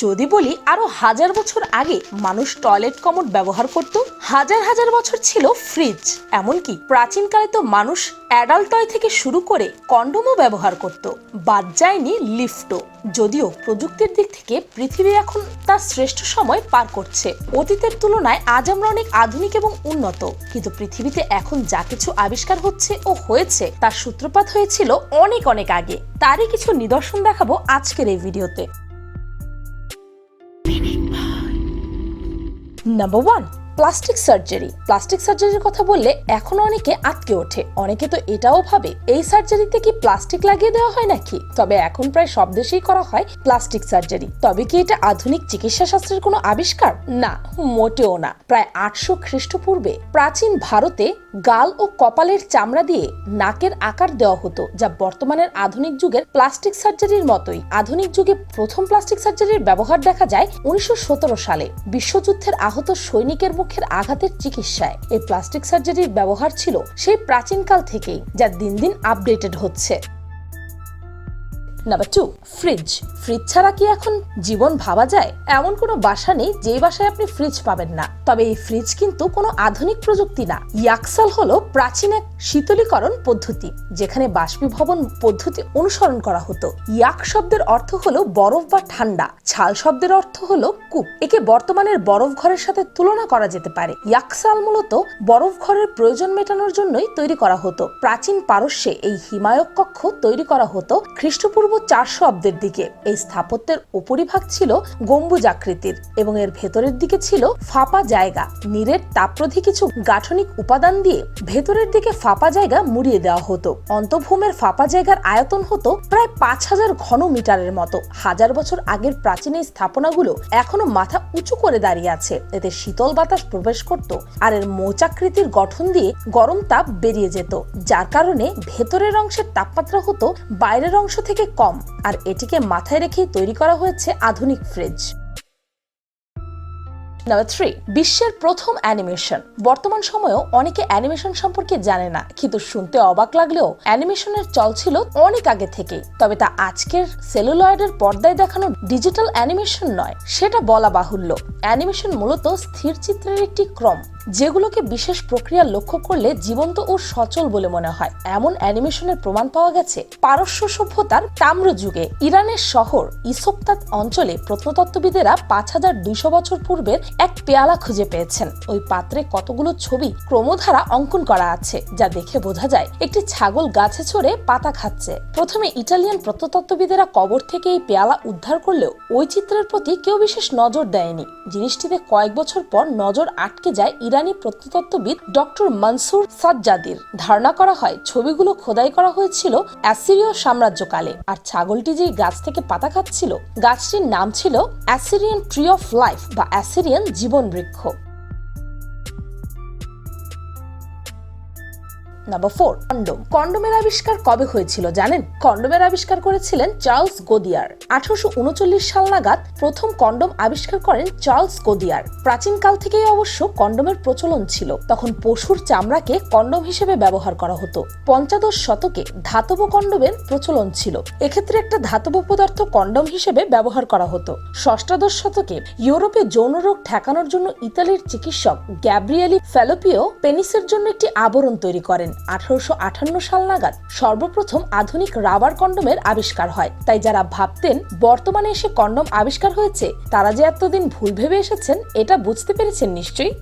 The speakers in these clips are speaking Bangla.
যদি বলি আরও হাজার বছর আগে মানুষ টয়লেট কমোড ব্যবহার করত, হাজার হাজার বছর ছিল ফ্রিজ। এমনকি প্রাচীনকালে তো মানুষ অ্যাডাল্ট টয় থেকে শুরু করে কন্ডোমও ব্যবহার করত, বাদ যায়নি লিফটও। যদিও প্রযুক্তির দিক থেকে পৃথিবী এখন তার শ্রেষ্ঠ সময় পার করছে। অতীতের তুলনায় আজ আমরা অনেক আধুনিক এবং উন্নত, কিন্তু পৃথিবীতে এখন যা কিছু আবিষ্কার হচ্ছে ও হয়েছে, তার সূত্রপাত হয়েছিল অনেক অনেক আগে। তারই কিছু নিদর্শন দেখাবো আজকের এই ভিডিওতে। Number one plastic surgery. Plastic সার্জারির কথা বললে এখন অনেকে আটকে ওঠে। অনেকে তো এটাও ভাবে, এই সার্জারিতে কি প্লাস্টিক লাগিয়ে দেওয়া হয় নাকি? তবে এখন প্রায় সব দেশেই করা হয় প্লাস্টিক সার্জারি। তবে কি এটা আধুনিক চিকিৎসা শাস্ত্রের কোনো আবিষ্কার? না, মোটেও না। প্রায় আটশো খ্রিস্টপূর্বে প্রাচীন ভারতে গাল ও কপালের চামড়া দিয়ে নাকের আকার দেওয়া হতো, যা বর্তমানের আধুনিক যুগের প্লাস্টিক সার্জারির মতোই। আধুনিক যুগে প্রথম প্লাস্টিক সার্জারির ব্যবহার দেখা যায় উনিশশো সতেরো সালে। বিশ্বযুদ্ধের আহত সৈনিকের মুখের আঘাতের চিকিৎসায়। এই প্লাস্টিক সার্জারির ব্যবহার ছিল সেই প্রাচীনকাল থেকেই, যা দিন দিন আপডেটেড হচ্ছে। নাম্বার টু ফ্রিজ ফ্রিজ ছাড়া কি এখন জীবন ভাবা যায়? এমন কোনো বাসা নেই যে বাসায় আপনি ফ্রিজ পাবেন না। তবে এই ফ্রিজ কিন্তু কোনো আধুনিক প্রযুক্তি না। ইয়াকসাল হলো প্রাচীন এক শীতলীকরণ পদ্ধতি, যেখানে বাষ্পীভবন পদ্ধতি অনুসরণ করা হতো। ইয়াক শব্দের অর্থ হলো বরফ বা ঠান্ডা। ছাল শব্দের অর্থ হলো কূপ। একে বর্তমানের বরফ ঘরের সাথে তুলনা করা যেতে পারে। ইয়াকসাল মূলত বরফ ঘরের প্রয়োজন মেটানোর জন্যই তৈরি করা হতো। প্রাচীন পারস্যে এই হিমায়ক কক্ষ তৈরি করা হতো। খ্রিস্টপূর্ব চারশো অব্দের দিকে। এই স্থাপত্যের উপরিভাগ ছিল গম্বুজাকৃতির এবং এর ভেতরের দিকে ছিল ফাঁপা জায়গা। নীরের তাপ্রধি কিছু গাঠনিক উপাদান দিয়ে ভেতরের দিকে ফাঁপা জায়গা মুড়িয়ে দেওয়া হতো। অন্তভূমের ফাঁপা জায়গার আয়তন হতো প্রায় পাঁচ হাজার ঘন মিটারের মতো। হাজার বছর আগের প্রাচীন এই স্থাপনাগুলো এখনও মাথা উঁচু করে দাঁড়িয়ে আছে। এতে শীতল বাতাস প্রবেশ করত আর এর মৌচাকৃতির গঠন দিয়ে গরম তাপ বেরিয়ে যেত, যার কারণে ভেতরের অংশের তাপমাত্রা হতো বাইরের অংশ থেকে কম। আর এটিকে মাথায় রেখেই তৈরি করা হয়েছে আধুনিক ফ্রিজ। নাম্বার থ্রি বিশ্বের প্রথম অ্যানিমেশন। বর্তমান সময়েও অনেকে অ্যানিমেশন সম্পর্কে জানে না, কিন্তু শুনতে অবাক লাগলেও অ্যানিমেশনের চল ছিল অনেক আগে থেকেই। তবে তা আজকের সেলুলয়েডের পর্দায় দেখানো ডিজিটাল অ্যানিমেশন নয়, সেটা বলা বাহুল্য। অ্যানিমেশন মূলত স্থির চিত্রের একটি ক্রম। যেগুলোকে বিশেষ প্রক্রিয়া লক্ষ্য করলে জীবন্ত ও সচল বলে মনে হয়। এমন অ্যানিমেশনের প্রমাণ পাওয়া গেছে পারস্য সভ্যতার তাম্র যুগে। ইরানের শহর ইসোপতাত অঞ্চলে প্রত্নতত্ত্ববিদেরা পাঁচ হাজার দুইশো বছর পূর্বের এক পেয়ালা খুঁজে পেয়েছেন। ওই পাত্রে কতগুলো ছবি ক্রমধারা অঙ্কন করা আছে, যা দেখে বোঝা যায় একটি ছাগল গাছে চড়ে পাতা খাচ্ছে। প্রথমে ইটালিয়ান প্রত্নতত্ত্ববিদেরা কবর থেকে এই পেয়ালা উদ্ধার করলেও ওই চিত্রের প্রতি কেউ বিশেষ নজর দেয়নি। জিনিসটিতে কয়েক বছর পর নজর আটকে যায় ইরানি প্রত্নতত্ত্ববিদ ডক্টর মনসুর সাজ্জাদির। ধারণা করা হয় ছবিগুলো খোদাই করা হয়েছিল অ্যাসিরীয় সাম্রাজ্যকালে আর ছাগলটি যেই গাছ থেকে পাতা খাচ্ছিল, গাছটির নাম ছিল অ্যাসিরিয়ান ট্রি অফ লাইফ বা অ্যাসিরিয়ান জীবন বৃক্ষ নাম্বার ফোর কন্ডোম কন্ডোমের আবিষ্কার কবে হয়েছিল জানেন? কন্ডোমের আবিষ্কার করেছিলেন চার্লস গোদিয়ার। আঠারোশো উনচল্লিশ সাল নাগাদ প্রথম কন্ডোম আবিষ্কার করেন চার্লস গোদিয়ার। প্রাচীনকাল থেকেই অবশ্য কন্ডোমের প্রচলন ছিল। তখন পশুর চামড়াকে কন্ডোম হিসেবে ব্যবহার করা হতো। পঞ্চাদশ শতকে ধাতব কন্ডোমের প্রচলন ছিল। এক্ষেত্রে একটা ধাতব পদার্থ কন্ডোম হিসেবে ব্যবহার করা হতো। ষষ্ঠাদশ শতকে ইউরোপে যৌন রোগ ঠেকানোর জন্য ইতালির চিকিৎসক গ্যাব্রিয়েলি ফ্যালোপিও পেনিসের জন্য একটি আবরণ তৈরি করেন। আঠারোশো আটান্ন সাল নাগাদ সর্বপ্রথম আধুনিক রাবার কন্ডোমের আবিষ্কার হয়। তাই যারা ভাবতেন বর্তমানে এসে কন্ডোম আবিষ্কার হয়েছে, তারা যে এতদিন ভুল ভেবে এসেছেন, এটা বুঝতে পেরেছেন নিশ্চয়ই?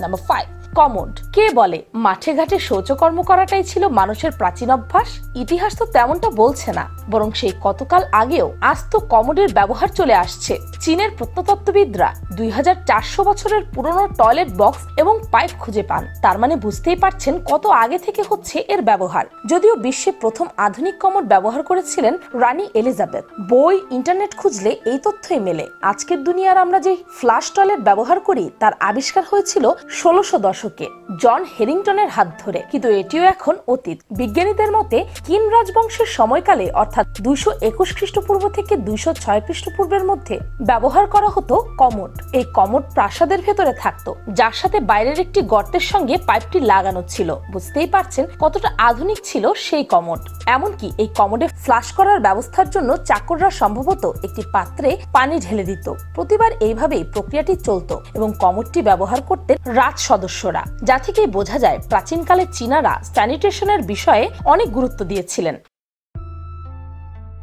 নাম্বার ফাইভ কমোড কে বলে, মাঠে ঘাটে শৌচকর্ম করাটাই ছিল মানুষের প্রাচীন অভ্যাস? ইতিহাস তো তেমনটা বলছে না, বরং সেই কতকাল আগেও আজ তো কমোডের ব্যবহার চলে আসছে। চীনের প্রত্নতত্ত্ববিদরা দুই হাজার চারশো বছরের পুরনো টয়লেট বক্স এবং পাইপ খুঁজে পান। তার মানে বুঝতেই পারছেন কত আগে থেকে হচ্ছে এর ব্যবহার। যদিও বিশ্বে প্রথম আধুনিক কমোড ব্যবহার করেছিলেন রানী এলিজাবেথ। বই, ইন্টারনেট খুঁজলে এই তথ্যই মেলে। আজকের দুনিয়ার আমরা যে ফ্লাশ টয়লেট ব্যবহার করি, তার আবিষ্কার হয়েছিল ষোলোশো দশক। দশকে জন হেরিংটনের হাত ধরে। কিন্তু এটিও এখন অতীত। বিজ্ঞানীদের মতে কিন রাজবংশের সময়কালে, অর্থাৎ দুইশো একুশ খ্রিস্টপূর্ব থেকে দুইশো ছয় খ্রিস্টপূর্বের মধ্যে, ব্যবহার করা হতো কমোড। এই কমোড প্রাসাদের ভেতরে থাকতো, যার সাথে বাইরের একটি গর্তের সঙ্গে পাইপটি লাগানো ছিল। বুঝতেই পারছেন কতটা আধুনিক ছিল সেই কমোড। এমনকি এই কমোডে ফ্লাশ করার ব্যবস্থার জন্য চাকররা সম্ভবত একটি পাত্রে পানি ঢেলে দিত। প্রতিবার এইভাবেই প্রক্রিয়াটি চলতো এবং কমোডটি ব্যবহার করতেন রাজ সদস্যরা। যা থেকেই বোঝা যায় প্রাচীনকালে চীনারা স্যানিটেশনের বিষয়ে অনেক গুরুত্ব দিয়েছিলেন।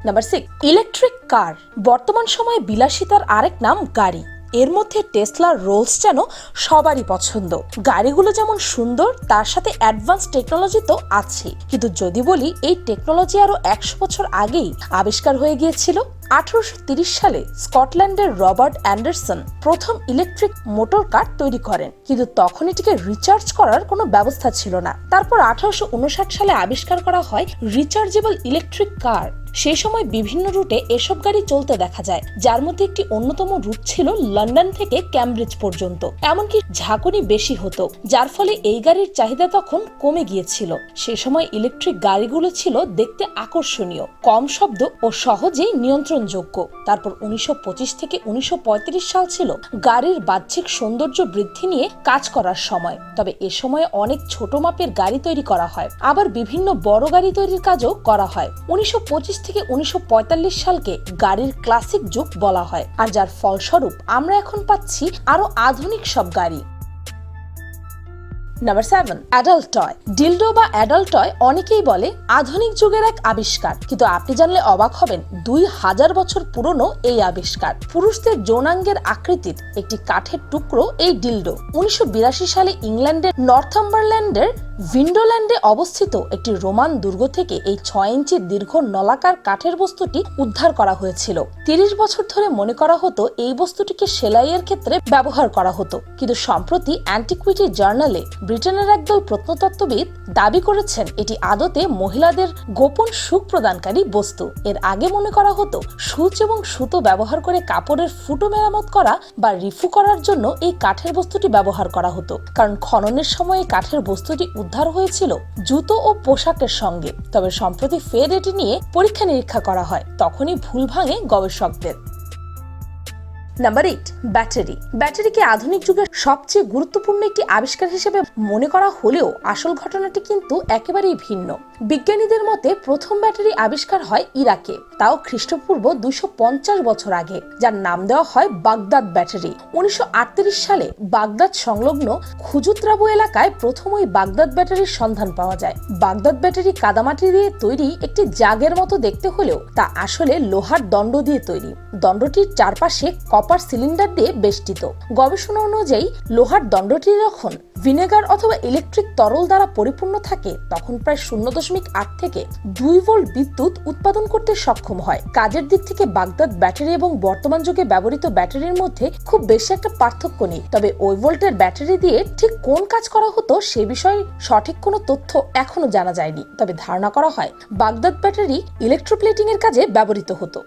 নাম্বার সিক্স ইলেকট্রিক কার বর্তমান সময়ে বিলাসিতার আরেক নাম গাড়ি। এর মধ্যে টেসলার রোলস যেন সবারই পছন্দ। গাড়িগুলো যেমন সুন্দর, তার সাথে অ্যাডভান্স টেকনোলজি তো আছে কিন্তু যদি বলি, এই টেকনোলজি আরও একশো বছর আগেই আবিষ্কার হয়ে গিয়েছিল। আঠারোশো সালে স্কটল্যান্ডের রবার্ট অ্যান্ডারসন প্রথম ইলেকট্রিক মোটর কার তৈরি করেন। কিন্তু তখন এটিকে রিচার্জ করার কোনো ব্যবস্থা ছিল না। তারপর আঠারোশো উনষাট সালে আবিষ্কার করা হয় রিচার্জেবল ইলেকট্রিক কার। সেই সময় বিভিন্ন রুটে এসব গাড়ি চলতে দেখা যায়। যার মধ্যে একটি অন্যতম রুট ছিল লন্ডন থেকে ক্যামব্রিজ পর্যন্ত। এমনকি ঝাঁকুনি বেশি হতো, যার ফলে এই গাড়ির চাহিদা তখন কমে গিয়েছিল। সে সময় ইলেকট্রিক গাড়িগুলো ছিল দেখতে আকর্ষণীয়, কম শব্দ ও সহজেই নিয়ন্ত্রণযোগ্য। তারপর উনিশশো পঁচিশ থেকে উনিশশো পঁয়ত্রিশ সাল ছিল গাড়ির বাহ্যিক সৌন্দর্য বৃদ্ধি নিয়ে কাজ করার সময়। তবে এ সময়ে অনেক ছোট মাপের গাড়ি তৈরি করা হয়। আবার বিভিন্ন বড় গাড়ি তৈরির কাজও করা হয়। উনিশশো পঁচিশ থেকে উনিশশো পঁয়তাল্লিশ সালকে গাড়ির ক্লাসিক যুগ বলা হয়। আর যার ফলস্বরূপ আমরা এখন পাচ্ছি আরও আধুনিক সব গাড়ি। Number seven adult toy dildo বা অ্যাডাল্ট টয় অনেকেই বলে আধুনিক যুগের এক আবিষ্কার। কিন্তু আপনি জানলে অবাক হবেন, দুই হাজার বছর পুরনো এই আবিষ্কার। পুরুষদের যৌনাঙ্গের আকৃতির একটি কাঠের টুকরো এই ডিলডো উনিশশো বিরাশি সালে ইংল্যান্ডের নর্থাম্বারল্যান্ডের ভিন্ডোল্যান্ডে অবস্থিত একটি রোমান দুর্গ থেকে এই ছয় ইঞ্চি দীর্ঘ নলাকার কাঠের বস্তুটি উদ্ধার করা হয়েছিল। তিরিশ বছর ধরে মনে করা হতো এই বস্তুটিকে সেলাইয়ের ক্ষেত্রে ব্যবহার করা হতো। কিন্তু সম্প্রতি অ্যান্টিকুইটি জার্নালে ব্রিটেনের একদল প্রত্নতত্ত্ববিদ দাবি করেছেন এটি আদতে মহিলাদের গোপন সুখ প্রদানকারী বস্তু। এর আগে মনে করা হতো, সূচ এবং সুতো ব্যবহার করে কাপড়ের ফুটো মেরামত করা বা রিফু করার জন্য এই কাঠের বস্তুটি ব্যবহার করা হতো। কারণ খননের সময় কাঠের বস্তুটি উদ্ধার হয়েছিল জুতো ও পোশাকের সঙ্গে। তবে সম্প্রতি ফের এটি নিয়ে পরীক্ষা নিরীক্ষা করা হয়। তখনই ভুল ভাঙে গবেষকদের। নাম্বার এইট ব্যাটারি ব্যাটারিকে আধুনিক যুগের সবচেয়ে গুরুত্বপূর্ণ একটি আবিষ্কার হিসেবে মনে করা হলেও আসল ঘটনাটি কিন্তু একেবারেই ভিন্ন। বিজ্ঞানীদের মতে প্রথম ব্যাটারি আবিষ্কার হয় ইরাকে, তাও খ্রিস্টপূর্ব দুইশো বছর আগে, যার নাম দেওয়া হয় বাগদাদ ব্যাটারি। উনিশশো আটত্রিশ সালে বাগদাদ সংলগ্ন খুজুত্রাবু এলাকায় প্রথম ওই বাগদাদ ব্যাটারির সন্ধান পাওয়া যায়। বাগদাদ ব্যাটারি কাদামাটি দিয়ে তৈরি একটি জাগের মতো দেখতে হলেও তা আসলে লোহার দণ্ড দিয়ে তৈরি। দণ্ডটির চারপাশে কপার সিলিন্ডার দিয়ে বেষ্টিত। গবেষণা অনুযায়ী, লোহার দণ্ডটি যখন ভিনেগার অথবা ইলেকট্রিক তরল দ্বারা পরিপূর্ণ থাকে, তখন প্রায় শূন্য দশমিক আট থেকে দুই ভোল্ট বিদ্যুৎ উৎপাদন করতে সক্ষম হয়। কাজের দিক থেকে বাগদাদ ব্যাটারি এবং বর্তমান যুগে ব্যবহৃত ব্যাটারির মধ্যে খুব বেশি একটা পার্থক্য নেই। তবে ওই ভোল্টের ব্যাটারি দিয়ে ঠিক কোন কাজ করা হতো সে বিষয়ে সঠিক কোনো তথ্য এখনও জানা যায়নি। তবে ধারণা করা হয়, বাগদাদ ব্যাটারি ইলেকট্রোপ্লেটিং এর কাজে ব্যবহৃত হতো।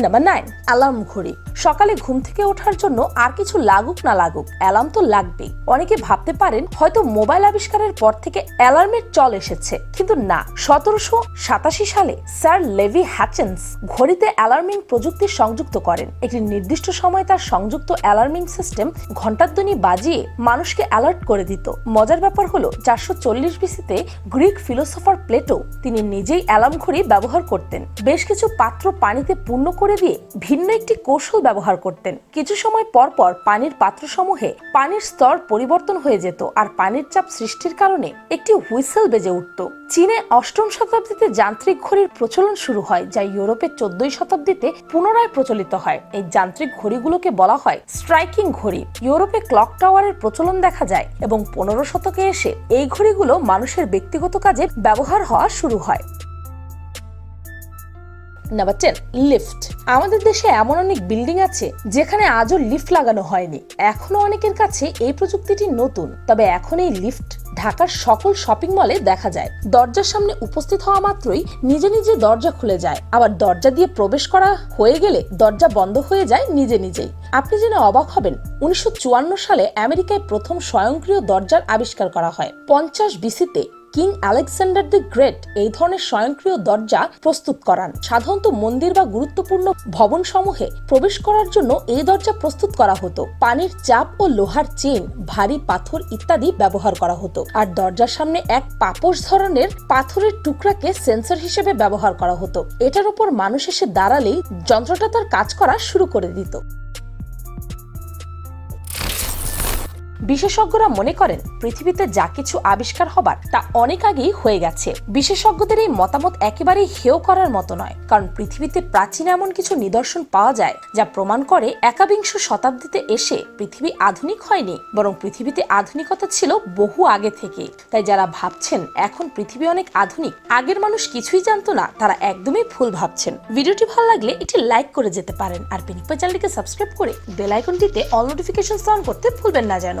নাম্বার নাইন অ্যালার্ম ঘড়ি। সকালে ঘুম থেকে ওঠার জন্য আর কিছু লাগুক না লাগুক অ্যালার্ম তো লাগবেই। অনেকে ভাবতে পারেন, হয়তো মোবাইল আবিষ্কারের পর থেকে অ্যালার্মের চল এসেছে। কিন্তু না, সতেরোশো সাতাশি সালে স্যার লেভি হ্যাচেন্স ঘড়িতে অ্যালার্মিং প্রযুক্তি সংযুক্ত করেন। একটি নির্দিষ্ট সময় তার সংযুক্ত অ্যালার্মিং সিস্টেম ঘণ্টার ঘণ্টাধ্বনি বাজিয়ে মানুষকে অ্যালার্ট করে দিত। মজার ব্যাপার হলো, চারশো চল্লিশ বিসিতে গ্রিক ফিলোসফার প্লেটো তিনি নিজেই অ্যালার্ম ঘড়ি ব্যবহার করতেন। বেশ কিছু পাত্র পানিতে পূর্ণ করে দিয়ে ভিন্ন একটি কৌশল ব্যবহার করতেন। কিছু সময় পর পর পানির পাত্রসমূহে পানির স্তর পরিবর্তন হয়ে যেত আর পানির চাপ সৃষ্টির কারণে একটি হুইসেল বেজে উঠত। চীনে অষ্টম শতাব্দীতে যান্ত্রিক ঘড়ির প্রচলন শুরু হয়, যা ইউরোপের চোদ্দই শতাব্দীতে পুনরায় প্রচলিত হয়। এই যান্ত্রিক ঘড়িগুলোকে বলা হয় স্ট্রাইকিং ঘড়ি। ইউরোপে ক্লক টাওয়ারের প্রচলন দেখা যায় এবং পনেরো শতকে এসে এই ঘড়িগুলো মানুষের ব্যক্তিগত কাজে ব্যবহার হওয়া শুরু হয়। নাম্বার টেন লিফট আমাদের দেশে এমন অনেক বিল্ডিং আছে যেখানে আজও লিফট লাগানো হয়নি। এখনও অনেকের কাছে এই প্রযুক্তিটি নতুন। তবে এখন এই লিফট ঢাকার সকল শপিং মলে দেখা যায়। দরজার সামনে উপস্থিত হওয়া মাত্রই নিজে নিজে দরজা খুলে যায়। আবার দরজা দিয়ে প্রবেশ করা হয়ে গেলে দরজা বন্ধ হয়ে যায় নিজে নিজেই। আপনি জেনে অবাক হবেন, উনিশশো চুয়ান্ন সালে আমেরিকায় প্রথম স্বয়ংক্রিয় দরজার আবিষ্কার করা হয়। পঞ্চাশ বিসিতে কিং আলেকজান্ডার দ্য গ্রেট এই ধরনের স্বয়ংক্রিয় দরজা প্রস্তুত করান। সাধারণত মন্দির বা গুরুত্বপূর্ণ ভবন সমূহে প্রবেশ করার জন্য এই দরজা প্রস্তুত করা হতো। পানির চাপ ও লোহার চেন ভারী পাথর ইত্যাদি ব্যবহার করা হতো। আর দরজার সামনে এক পাপোশ ধরনের পাথরের টুকরাকে সেন্সর হিসেবে ব্যবহার করা হতো। এটার উপর মানুষ এসে দাঁড়ালেই যন্ত্রটা তার কাজ করা শুরু করে দিত। বিশেষজ্ঞরা মনে করেন পৃথিবীতে যা কিছু আবিষ্কার হবার, তা অনেক আগেই হয়ে গেছে। বিশেষজ্ঞদের এই মতামত একেবারেই হেয় করার মতো নয়, কারণ পৃথিবীতে প্রাচীন এমন কিছু নিদর্শন পাওয়া যায়, যা প্রমাণ করে একাবিংশ শতাব্দীতে এসে পৃথিবী আধুনিক হয়নি, বরং পৃথিবীতে আধুনিকতা ছিল বহু আগে থেকে তাই যারা ভাবছেন এখন পৃথিবী অনেক আধুনিক, আগের মানুষ কিছুই জানতো না, তারা একদমই ভুল ভাবছেন। ভিডিওটি ভালো লাগলে এটি লাইক করে যেতে পারেন, আর পিনিকপা চ্যানেলটিকে সাবস্ক্রাইব করে বেল আইকনটিতে অল নোটিফিকেশন অন করতে ভুলবেন না যেন।